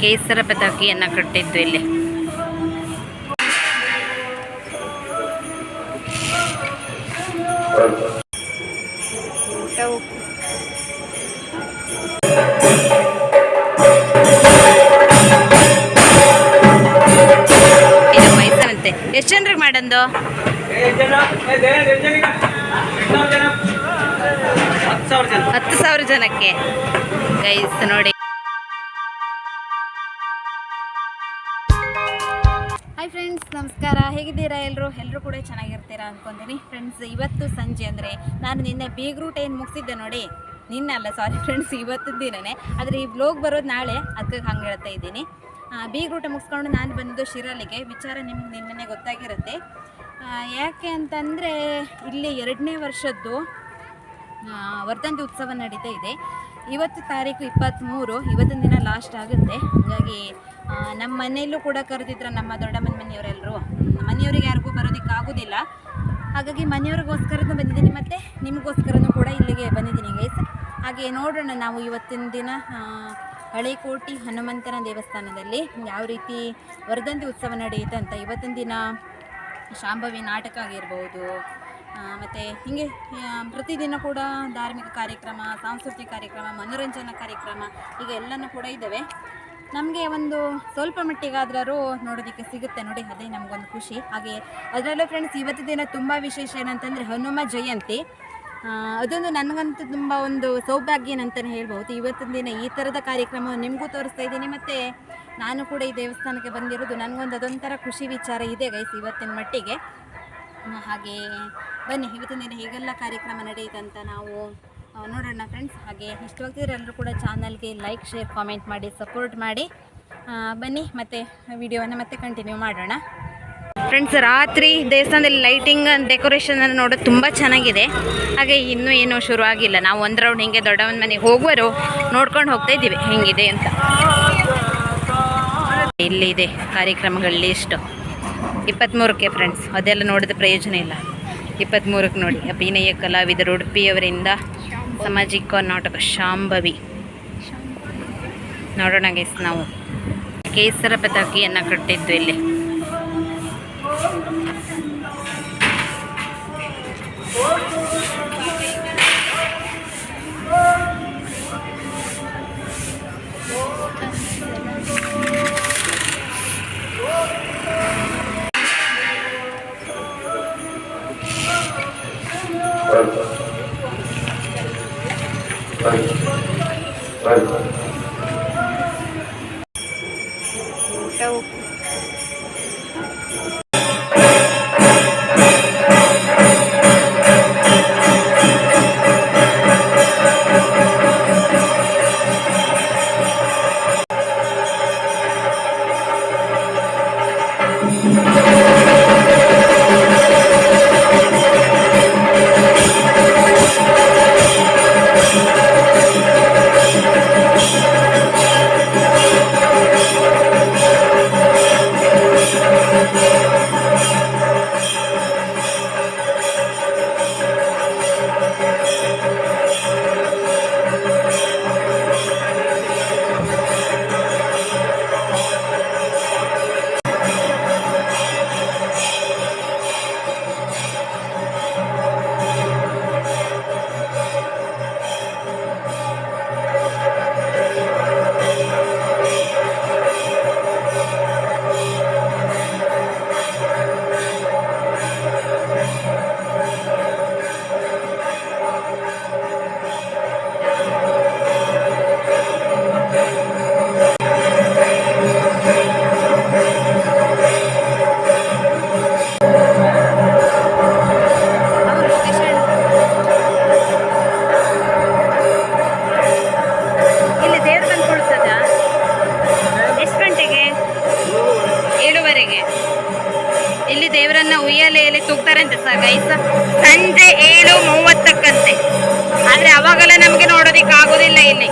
ಕೇಸರ ಪತಾಕಿಯನ್ನು ಕಟ್ಟಿದ್ದು ಇಲ್ಲಿ. ಇದು ಮೈಸೂರಂತೆ ಎಷ್ಟು ಜನರಿಗೆ ಮಾಡಂದು? ಹತ್ತು ಸಾವಿರ ಜನಕ್ಕೆ. ಗೈಸ್ ನೋಡಿ. ಹೇಗಿದ್ದೀರಾ ಎಲ್ಲರೂ? ಎಲ್ಲರೂ ಕೂಡ ಚೆನ್ನಾಗಿರ್ತೀರಾ ಅಂದ್ಕೊತೀನಿ ಫ್ರೆಂಡ್ಸ್ ಇವತ್ತು ಸಂಜೆ ಅಂದರೆ ನಾನು ನಿನ್ನೆ ಬೀಗ್ ರೂಟ್ ಏನು ಮುಗಿಸಿದ್ದೆ ನೋಡಿ? ನಿನ್ನೆ ಅಲ್ಲ ಸಾರಿ ಫ್ರೆಂಡ್ಸ್ ಇವತ್ತು ದಿನನೇ. ಆದರೆ ಈ ಬ್ಲೋಗ್ ಬರೋದು ನಾಳೆ ಅದಕ್ಕೆ ಹಂಗೆ ಹೇಳ್ತಾ ಇದ್ದೀನಿ. ಬೀಗ್ ರೂಟ ಮುಗಿಸ್ಕೊಂಡು ನಾನು ಬಂದಿದ್ದು ಶಿರಾಲಿಗೆ, ವಿಚಾರ ನಿಮ್ಗೆ ನಿನ್ನೆ ಗೊತ್ತಾಗಿರುತ್ತೆ. ಯಾಕೆ ಅಂತಂದರೆ ಇಲ್ಲಿ ಎರಡನೇ ವರ್ಷದ್ದು ವರ್ಧಂತಿ ಉತ್ಸವ ನಡೀತಾ ಇದೆ. ಇವತ್ತು ತಾರೀಕು ಇಪ್ಪತ್ತ್ಮೂರು ಇವತ್ತಿನ ದಿನ ಲಾಸ್ಟ್ ಆಗುತ್ತೆ. ಹಾಗಾಗಿ ನಮ್ಮ ಮನೆಯಲ್ಲೂ ಕೂಡ ಕರೆದಿದ್ರು ನಮ್ಮ ದೊಡ್ಡಮ್ಮನ ಮನೆಯವರೆಲ್ಲರೂ. ಮನೆಯವ್ರಿಗೆ ಯಾರಿಗೂ ಬರೋದಕ್ಕೆ ಆಗೋದಿಲ್ಲ. ಹಾಗಾಗಿ ಮನೆಯವ್ರಿಗೋಸ್ಕರನೂ ಬಂದಿದ್ದೀನಿ ಮತ್ತು ನಿಮಗೋಸ್ಕರನೂ ಕೂಡ ಇಲ್ಲಿಗೆ ಬಂದಿದ್ದೀನಿ ಗೈಸ್ ಹಾಗೆ ನೋಡೋಣ ನಾವು ಇವತ್ತಿನ ದಿನ ಹಳೆಕೋಟಿ ಹನುಮಂತನ ದೇವಸ್ಥಾನದಲ್ಲಿ ಯಾವ ರೀತಿ ವರ್ಧಂತಿ ಉತ್ಸವ ನಡೆಯುತ್ತೆ ಅಂತ ಇವತ್ತಿನ ದಿನ ಶಾಂಭವಿ ನಾಟಕ ಆಗಿರ್ಬೋದು ಮತ್ತು ಹೀಗೆ ಪ್ರತಿದಿನ ಕೂಡ ಧಾರ್ಮಿಕ ಕಾರ್ಯಕ್ರಮ, ಸಾಂಸ್ಕೃತಿಕ ಕಾರ್ಯಕ್ರಮ, ಮನೋರಂಜನಾ ಕಾರ್ಯಕ್ರಮ ಈಗ ಎಲ್ಲನೂ ಕೂಡ ಇದ್ದಾವೆ. ನಮಗೆ ಒಂದು ಸ್ವಲ್ಪ ಮಟ್ಟಿಗಾದ್ರೂ ನೋಡೋದಕ್ಕೆ ಸಿಗುತ್ತೆ ನೋಡಿ, ಅದೇ ನಮಗೊಂದು ಖುಷಿ. ಹಾಗೆ ಅದರಲ್ಲೂ ಫ್ರೆಂಡ್ಸ್ ಇವತ್ತು ದಿನ ತುಂಬ ವಿಶೇಷ ಏನಂತಂದರೆ ಹನುಮ ಜಯಂತಿ. ಅದೊಂದು ನನಗಂತೂ ತುಂಬ ಒಂದು ಸೌಭಾಗ್ಯ ಅಂತಲೇ ಹೇಳ್ಬೋದು ಇವತ್ತಿನ ದಿನ ಈ ಥರದ ಕಾರ್ಯಕ್ರಮ ನಿಮಗೂ ತೋರಿಸ್ತಾ ಇದ್ದೀನಿ. ಮತ್ತು ನಾನು ಕೂಡ ಈ ದೇವಸ್ಥಾನಕ್ಕೆ ಬಂದಿರೋದು, ನನಗೊಂದು ಅದೊಂಥರ ಖುಷಿ ವಿಚಾರ ಇದೆ ಗೈಸ್ ಇವತ್ತಿನ ಮಟ್ಟಿಗೆ. ಹಾಗೆ ಬನ್ನಿ, ಇವತ್ತಿನ ದಿನ ಹೇಗೆಲ್ಲ ಕಾರ್ಯಕ್ರಮ ನಡೆಯುತ್ತೆ ಅಂತ ನಾವು ನೋಡೋಣ ಫ್ರೆಂಡ್ಸ್ ಹಾಗೆ ಇಷ್ಟವಾಗ್ತಿದ್ರೆ ಎಲ್ಲರೂ ಕೂಡ ಚಾನಲ್ಗೆ ಲೈಕ್ ಶೇರ್ ಕಾಮೆಂಟ್ ಮಾಡಿ ಸಪೋರ್ಟ್ ಮಾಡಿ. ಬನ್ನಿ, ಮತ್ತೆ ವಿಡಿಯೋವನ್ನು ಮತ್ತೆ ಕಂಟಿನ್ಯೂ ಮಾಡೋಣ. ಫ್ರೆಂಡ್ಸ್ ರಾತ್ರಿ ದೇವಸ್ಥಾನದಲ್ಲಿ ಲೈಟಿಂಗ್ ಡೆಕೋರೇಷನ್ ಅನ್ನು ನೋಡೋದು ತುಂಬ ಚೆನ್ನಾಗಿದೆ. ಹಾಗೆ ಇನ್ನೂ ಏನೂ ಶುರು ಆಗಿಲ್ಲ. ನಾವು ಒಂದು ರೌಂಡ್ ಹಿಂಗೆ ದೊಡ್ಡವನ ಮನೆಗೆ ಹೋಗುವರು, ನೋಡ್ಕೊಂಡು ಹೋಗ್ತಾ ಇದ್ದೀವಿ. ಹೆಂಗಿದೆ ಅಂತ. ಇಲ್ಲಿದೆ ಕಾರ್ಯಕ್ರಮಗಳು ಲಿಸ್ಟು ಇಪ್ಪತ್ತ್ಮೂರಕ್ಕೆ ಫ್ರೆಂಡ್ಸ್ ಅದೆಲ್ಲ ನೋಡಿದ ಪ್ರಯೋಜನ ಇಲ್ಲ. ಇಪ್ಪತ್ತ್ಮೂರಕ್ಕೆ ನೋಡಿ. ಅಭಿನಯ ಕಲಾವಿದರು ಉಡುಪಿಯವರಿಂದ ಸಾಮಾಜಿಕ ನಾಟಕ ಶಾಂಭವಿ. ನೋಡೋಣ ಗೈಸ್ ನಾವು. ಕೇಸರ ಪತಾಕಿಯನ್ನು ಕಟ್ಟಿದ್ದು ಇಲ್ಲಿ. Thank you. ಅಂತ ಸರ್ ಗೈಸ್ ಸಂಜೆ ಏಳು ಮೂವತ್ತಕ್ಕಂತೆ. ಆದರೆ ಅವಾಗೆಲ್ಲ ನಮಗೆ ನೋಡೋದಕ್ಕೆ ಆಗೋದಿಲ್ಲ ಇಲ್ಲಿ.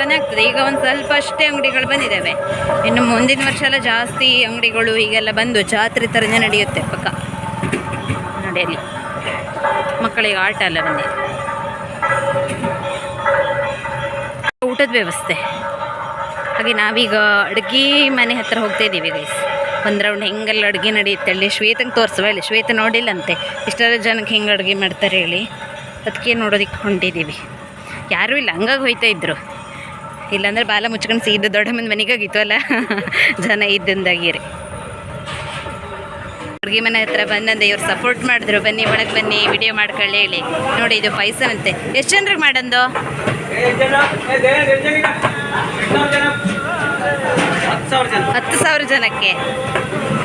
ಥರನೇ ಆಗ್ತದೆ. ಈಗ ಒಂದು ಸ್ವಲ್ಪ ಅಷ್ಟೇ ಅಂಗಡಿಗಳು ಬಂದಿದ್ದಾವೆ ಇನ್ನು ಮುಂದಿನ ವರ್ಷ ಎಲ್ಲ ಜಾಸ್ತಿ ಅಂಗಡಿಗಳು ಈಗೆಲ್ಲ ಬಂದು ಜಾತ್ರೆ ಥರನೇ ನಡೆಯುತ್ತೆ ಪಕ್ಕ. ನೋಡಿ ಮಕ್ಕಳಿಗೆ ಆಟ ಎಲ್ಲ ಬಂದಿದೆ. ಊಟದ ವ್ಯವಸ್ಥೆ. ಹಾಗೆ ನಾವೀಗ ಅಡುಗೆ ಮನೆ ಹತ್ತಿರ ಹೋಗ್ತಾ ಇದ್ದೀವಿ ಗೈಸ್ ಒಂದು ರೌಂಡ್ ಹೆಂಗೆಲ್ಲ ಅಡುಗೆ ನಡೆಯುತ್ತೆ ಅಲ್ಲಿ ಶ್ವೇತಂಗೆ ತೋರಿಸುವ ಹೇಳಿ. ಶ್ವೇತ ನೋಡಿಲ್ಲಂತೆ. ಇಷ್ಟೆಲ್ಲ ಜನಕ್ಕೆ ಹೆಂಗೆ ಅಡುಗೆ ಮಾಡ್ತಾರೆ ಹೇಳಿ. ಅದಕ್ಕೆ ನೋಡೋದಕ್ಕೆ ಹೊಂಟಿದ್ದೀವಿ. ಯಾರೂ ಇಲ್ಲ. ಹಂಗಾಗಿ ಹೋಯ್ತಾ ಇದ್ರು. ಇಲ್ಲಾಂದ್ರೆ ಬಾಲ ಮುಚ್ಕೊಂಡು ಸೀದ ದೊಡ್ಡ ಮಂದಿ ಮನೆಗಾಗಿತ್ತು ಅಲ್ಲ ಜನ ಇದ್ದಂದಾಗಿರಿ. ಹುಡುಗಿ ಮನೆ ಹತ್ರ ಬಂದಂದೆ ಇವ್ರು ಸಪೋರ್ಟ್ ಮಾಡಿದ್ರು. ಬನ್ನಿ, ಒಳಗೆ ಬನ್ನಿ ವಿಡಿಯೋ ಮಾಡ್ಕೊಳ್ಳಿ ಹೇಳಿ. ನೋಡಿ ಇದು ಪೈಸನಂತೆ ಎಷ್ಟು ಜನರಿಗೆ ಮಾಡಂದು? ಹತ್ತು ಸಾವಿರ ಜನಕ್ಕೆ.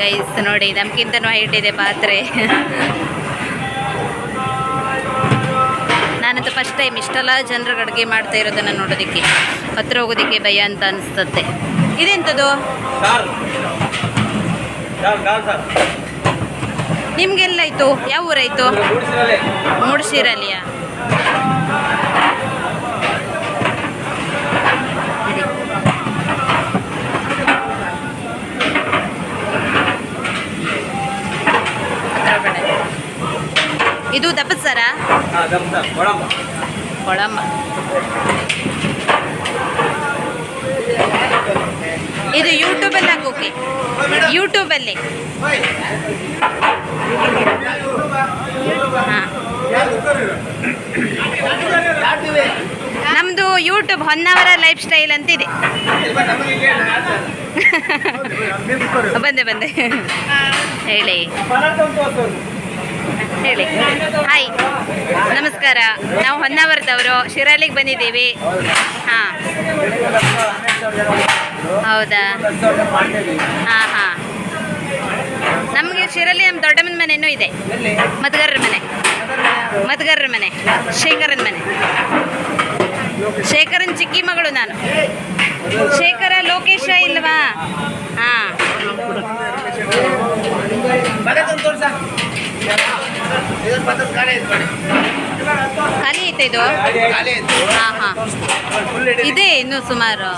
ಗೈಸ್ ನೋಡಿ ನಮ್ಗಿಂತನೂ ಹೈಟ್ ಇದೆ ಪಾತ್ರೆ. ನಾನಂತೂ ಫಸ್ಟ್ ಟೈಮ್ ಇಷ್ಟೆಲ್ಲ ಜನರಿಗೆ ಅಡುಗೆ ಮಾಡ್ತಾ ಇರೋದನ್ನು ನೋಡೋದಕ್ಕೆ. ಹತ್ರ ಹೋಗೋದಕ್ಕೆ ಭಯ ಅಂತ ಅನಿಸ್ತದೆ ಇದೆಂಥದ್ದು ನಿಮ್ಗೆಲ್ಲಾಯ್ತು? ಯಾವ ಊರಾಯ್ತು? ಮೂಡ್ಸಿರಲ್ಲಿಯಾ ಇದು ದಪ್ಪದ ಕೊಳಂಬ. ಇದು ಯೂಟ್ಯೂಬಲ್ಲಿ ಹಾಕೋಕೆ. ಯೂಟ್ಯೂಬಲ್ಲಿ ಅಲ್ಲಿ ನಮ್ಮದು ಯೂಟ್ಯೂಬ್ ಹೊನ್ನಾವರ ಲೈಫ್ ಸ್ಟೈಲ್ ಅಂತಿದೆ. ಬಂದೆ ಬಂದೆ. ಹೇಳಿ. ಹೇಳಿ. ಹಾಯ್ ನಮಸ್ಕಾರ. ನಾವು ಹೊನ್ನಾವರದವರು. ಶಿರಾಲಿಗೆ ಬಂದಿದ್ದೀವಿ. ಹಾಂ. ಹೌದಾ? ಹಾಂ ಹಾಂ. ನಮಗೆ ಶಿರಲಿ ನಮ್ಮ ದೊಡ್ಡಮ್ಮನ ಮನೆಯೂ ಇದೆ. ಮದ್ಗಾರರ ಮನೆ. ಮದ್ಗಾರರ ಮನೆ. ಶೇಖರನ ಮನೆ. ಶೇಖರನ್ ಚಿಕ್ಕಿ ಮಗಳು ನಾನು. ಶೇಖರ, ಲೋಕೇಶ ಇಲ್ವಾ? ಹಾಂ. ಖಾಲಿ ಐತೆ ಇದು? ಹಾಂ ಹಾಂ ಇದೆ ಇನ್ನು ಸುಮಾರು.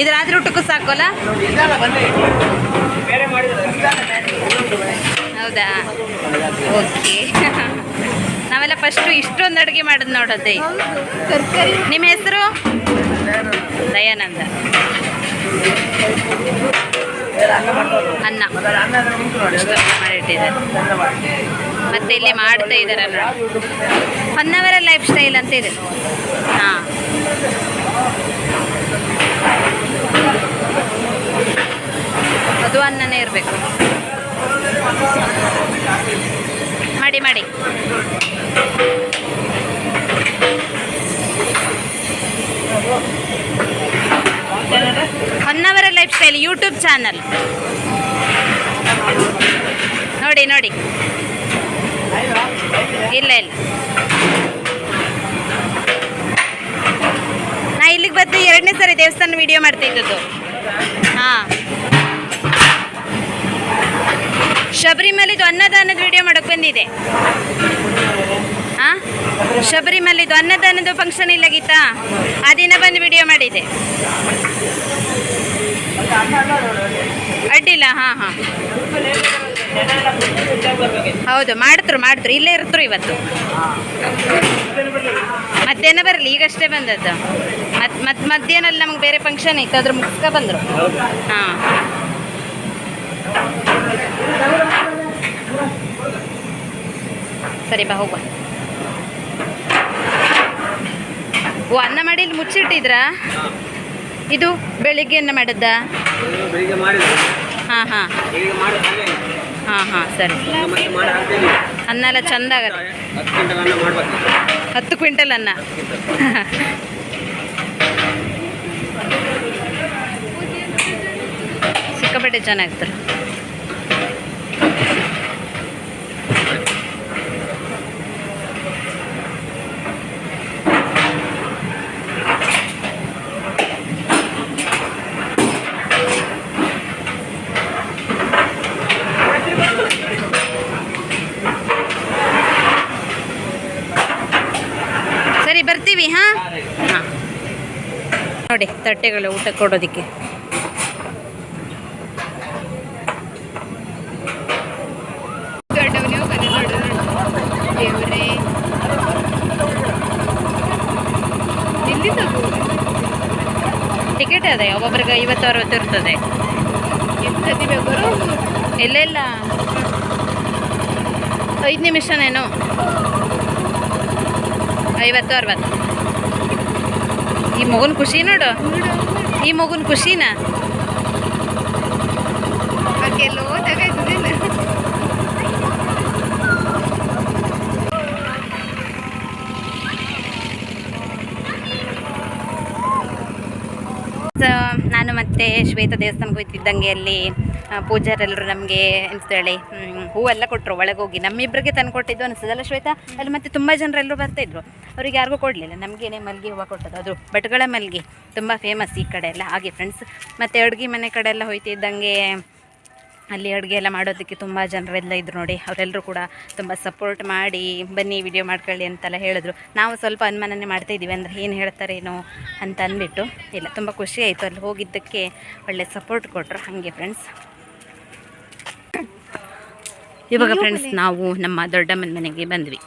ಇದು ರಾತ್ರಿ ಊಟಕ್ಕೂ ಸಾಕೋಲ್ಲ? ಹೌದಾ? ಓಕೆ. ನಾವೆಲ್ಲ ಫಸ್ಟು ಇಷ್ಟೊಂದು ಅಡುಗೆ ಮಾಡೋದು ನೋಡೋದೇ. ನಿಮ್ಮ ಹೆಸರು? ದಯಾನಂದ. ಅನ್ನ. ಮತ್ತೆ ಇಲ್ಲಿ ಮಾಡ್ತಾ ಇದ್ದಾರೆ ನೋಡಿ ಹೊನ್ನವರ ಲೈಫ್ ಸ್ಟೈಲ್ ಅಂತ ಇದೆ. ಹಾಂ. ಅದು ಅನ್ನನೇ ಇರಬೇಕು. ಮಾಡಿ ಮಾಡಿ. Honnavara lifestyle YouTube channel ನೋಡಿ ನೋಡಿ. ಇಲ್ಲ ಇಲ್ಲ. ನಾ ಇಲ್ಲಿಗೆ ಬಂದು ಎರಡನೇ ಸರಿ ದೇವಸ್ಥಾನ ವಿಡಿಯೋ ಮಾಡ್ತಿದ್ದದ್ದು ಹಾಂ. ಶಬರಿಮಲೆದು ಅನ್ನದಾನದ ವಿಡಿಯೋ ಮಾಡೋಕೆ ಬಂದಿದೆ. ಹಾಂ ಶಬರಿಮಲೆದು ಅನ್ನದಾನದ ಫಂಕ್ಷನ್ ಇಲ್ಲ ಗೀತಾ. ಆ ದಿನ ಬಂದು ವಿಡಿಯೋ ಮಾಡಿದೆ. ಅಡ್ಡಿಲ್ಲ, ಹಾಂ ಹಾಂ. ಹೌದು, ಮಾಡ್ತ್ರು ಮಾಡ್ತ್ರು. ಇಲ್ಲೇ ಇರ್ತರು ಇವತ್ತು. ಮಧ್ಯಾಹ್ನ ಬರಲಿ, ಈಗಷ್ಟೇ ಬಂದದ್ದು. ಮತ್ತು ಮತ್ತೆ ಮಧ್ಯಾಹ್ನಲ್ಲಿ ನಮ್ಗೆ ಬೇರೆ ಫಂಕ್ಷನ್ ಇತ್ತು, ಅದ್ರ ಮುಗಿಸ್ಕ ಬಂದರು. ಹಾಂ. ಸರಿ, ಬಾ, ಹೋಗುವ. ಓ, ಅನ್ನ ಮಾಡಿ ಇಲ್ಲಿ ಮುಚ್ಚಿಟ್ಟಿದ್ರಾ? ಇದು ಬೆಳಿಗ್ಗೆ ಅನ್ನ ಮಾಡಿದ್ದ? ಹಾಂ ಹಾಂ. ಹಾಂ ಹಾಂ ಸರಿ. ಅನ್ನ ಎಲ್ಲ ಚಂದ ಆಗತ್ತೆ. ಹತ್ತು ಕ್ವಿಂಟಲ್ ಅನ್ನ ಸಿಕ್ಕಾಪಟ್ಟೆ ಚೆನ್ನಾಗ್ತದೆ ಸರಿ ಬರ್ತೀವಿ ನೋಡಿ ತಟ್ಟೆಗಳು ಊಟ ಕೊಡೋದಕ್ಕೆ. ಟಿಕೆಟ್ ಅದೇ ಒಬ್ಬೊಬ್ರಿಗೆ ಐವತ್ತು ಅರವತ್ತು ಇರ್ತದೆ. ಇಲ್ಲ ಇಲ್ಲ. ಐದು ನಿಮಿಷನೇನು? ಐವತ್ತು ಅರವತ್ತು. ಈ ಮಗುನ ಖುಷಿ ನೋಡು. ಈ ಮಗುನ ಖುಷಿನ? ನಾನು ಮತ್ತೆ ಶ್ವೇತ ದೇವಸ್ಥಾನಕ್ಕೆ ಹೋಗ್ತಿದ್ದಂಗೆ ಅಲ್ಲಿ ಪೂಜಾರೆಲ್ಲರೂ ನಮಗೆ ಅನಿಸ್ತೇಳಿ ಹೂವೆಲ್ಲ ಕೊಟ್ಟರು ಒಳಗೆ ಹೋಗಿ ನಮ್ಮಿಬ್ಬರಿಗೆ ತಂದು ಕೊಟ್ಟಿದ್ದು ಅನಿಸ್ತದಲ್ಲ ಶ್ವೇತಾ? ಅಲ್ಲಿ ಮತ್ತೆ ತುಂಬ ಜನರೆಲ್ಲರೂ ಬರ್ತಾಯಿದ್ರು ಅವ್ರಿಗೆ ಯಾರಿಗೂ ಕೊಡಲಿಲ್ಲ. ನಮಗೇನೆ ಮಲ್ಗೆ ಹೂವು ಕೊಟ್ಟದ್ದು. ಅದು ಭಟ್ಗಳ ಮಲ್ಗೆ. ತುಂಬ ಫೇಮಸ್ ಈ ಕಡೆ ಎಲ್ಲ. ಹಾಗೆ ಫ್ರೆಂಡ್ಸ್ ಮತ್ತು ಅಡುಗೆ ಮನೆ ಕಡೆ ಎಲ್ಲ ಹೋಯ್ತಿದ್ದಂಗೆ ಅಲ್ಲಿ ಅಡುಗೆ ಎಲ್ಲ ಮಾಡೋದಕ್ಕೆ ತುಂಬ ಜನರೆಲ್ಲ ಇದ್ರು ನೋಡಿ. ಅವರೆಲ್ಲರೂ ಕೂಡ ತುಂಬ ಸಪೋರ್ಟ್ ಮಾಡಿ, ಬನ್ನಿ ವಿಡಿಯೋ ಮಾಡ್ಕೊಳ್ಳಿ ಅಂತೆಲ್ಲ ಹೇಳಿದ್ರು. ನಾವು ಸ್ವಲ್ಪ ಅನುಮಾನನೆ ಮಾಡ್ತಾ ಇದ್ದೀವಿ. ಅಂದರೆ ಏನು ಹೇಳ್ತಾರೇನೋ ಅಂತ ಅಂದ್ಬಿಟ್ಟು. ಇಲ್ಲ, ತುಂಬ ಖುಷಿ ಆಯಿತು. ಅಲ್ಲಿ ಹೋಗಿದ್ದಕ್ಕೆ ಒಳ್ಳೆ ಸಪೋರ್ಟ್ ಕೊಟ್ಟರು ಹಾಗೆ ಫ್ರೆಂಡ್ಸ್ ಇವಾಗ ಫ್ರೆಂಡ್ಸ್ ನಾವು ನಮ್ಮ ದೊಡ್ಡಮ್ಮನ ಮನೆಗೆ ಬಂದ್ವಿ.